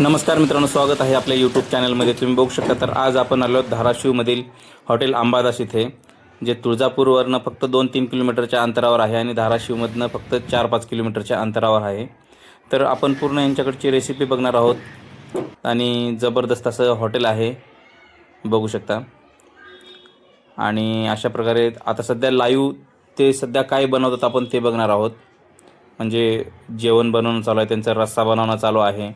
नमस्कार मित्रांनो स्वागत आहे आपल्या यूट्यूब चॅनलमध्ये तुम्ही बघू शकता तर आज आपण आलो धाराशिवमधील हॉटेल अंबादास इथे जे तुळजापूरवरनं फक्त दोन तीन किलोमीटरच्या अंतरावर आहे आणि धाराशिवमधनं फक्त चार पाच किलोमीटरच्या अंतरावर आहे. तर आपण पूर्ण यांच्याकडची रेसिपी बघणार आहोत आणि जबरदस्त असं हॉटेल आहे बघू शकता. आणि अशा प्रकारे आता सध्या लाईव्ह ते सध्या काय बनवतात आपण ते बघणार आहोत. म्हणजे जेवण बनवणं चालू आहे त्यांचा रस्सा बनवणं चालू आहे.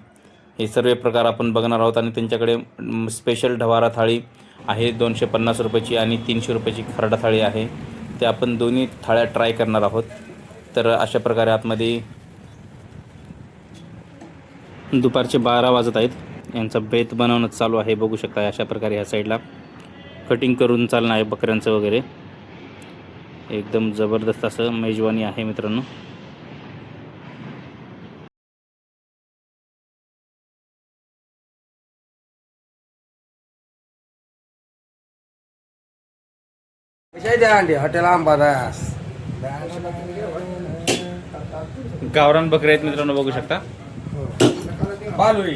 हे सर्व प्रकार आपण बघणार आहोत आणि त्यांच्याकडे स्पेशल ढवारा थाळी आहे दोनशे पन्नास रुपयाची आणि तीनशे रुपयाची खरडा थाळी आहे. ते आपण दोन्ही थाळ्या ट्राय करणार आहोत. तर अशा प्रकारे आतमध्ये दुपारचे बारा वाजत आहेत. यांचा बेत बनवणं चालू आहे. बघू शकता अशा प्रकारे ह्या साईडला कटिंग करून चालणं आहे बकऱ्यांचं वगैरे. एकदम जबरदस्त असं मेजवानी आहे मित्रांनो. विजय द्यांडी हॉटेल अंबादास गावरान बकरे आहेत मित्रांनो बघू शकता. बालुई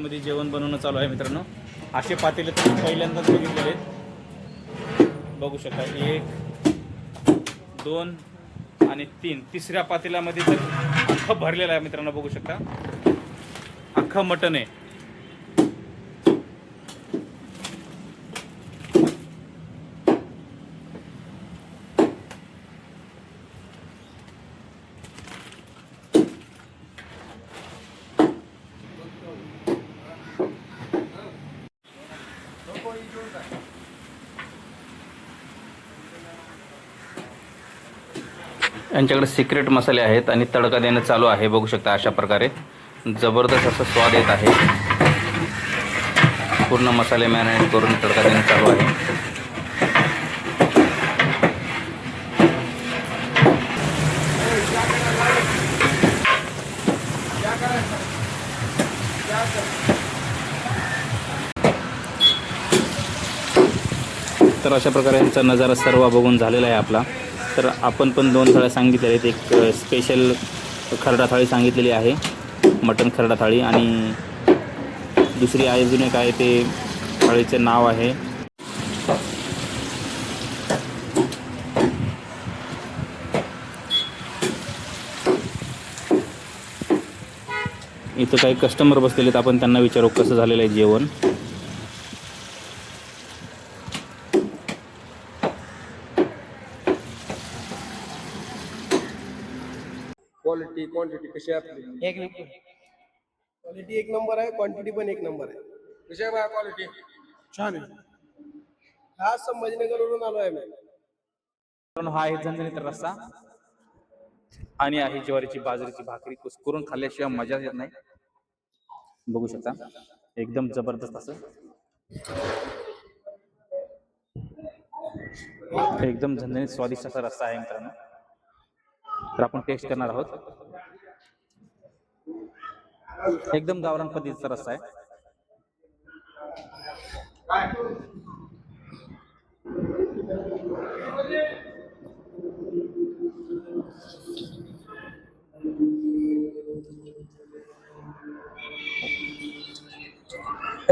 मध्ये जेवण बनवणं चालू आहे मित्रांनो. असे पातेले तुम्ही पहिल्यांदाच बघितलेले आहेत. बघू शकता एक दोन आणि तीन. तिसऱ्या पातेल्यामध्ये तर अख्खं भरलेलं आहे मित्रांनो बघू शकता. अख्खं मटण आहे. यांच्याकडे सिक्रेट मसाले आहेत आणि तडका देणं चालू आहे बघू शकता अशा प्रकारे. जबरदस्त असं स्वाद येत आहे. पूर्ण मसाले मॅरिनेट करून तडका देणं चालू आहे. तर अशा प्रकारे यांचा नजारा सर्व बघून झालेला आहे आपला. तर आपण पण दोन थाळ्या सांगितलेल्या आहेत. एक स्पेशल खरडा थाळी सांगितलेली आहे मटण खरडा थाळी. आणि दुसरी आहे अजून एक आहे ते थाळीचे नाव आहे. इथं काही कस्टमर बसलेले आहेत. आपण त्यांना विचारू कसं झालेलं आहे जेवण. क्वालिटी क्वांटिटी कशी आहे आपली? एक नंबर. क्वालिटी एक नंबर आहे क्वांटिटी पण एक नंबर आहे. कशी आहे क्वालिटी छान आहे. हा संभाजीनगरवरून आलो आहे मी मित्रांनो, हा आहे झणझणीत रस्सा. आणि आहे ज्वारीची बाजरीची भाकरी कुस्करून खाल्ल्याशिवाय मजा येत नाही. बघू शकता. एकदम जबरदस्त असं. एकदम झणझणीत स्वादिष्ट असा रस्सा आहे मित्रांनो. तर आपण टेस्ट करणार आहोत. एकदम गावरान पद्धतीचा रस्सा आहे.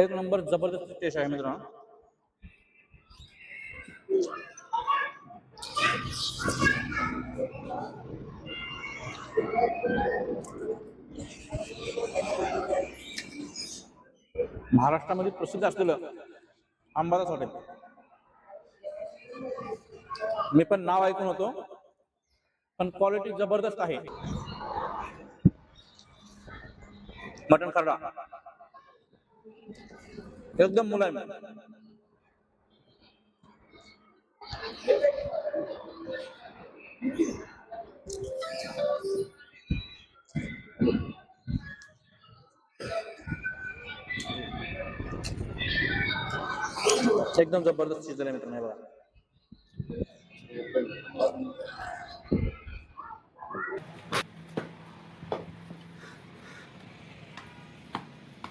एक नंबर जबरदस्त टेस्ट आहे मित्रांनो. महाराष्ट्रामध्ये प्रसिद्ध असलेलं अंबादास हॉटेल. मी पण नाव ऐकून होतो पण क्वालिटी जबरदस्त आहे. मटन खरडा. एकदम मुलायम. एकदम जबरदस्त चीज आहे मित्रांनो बघा.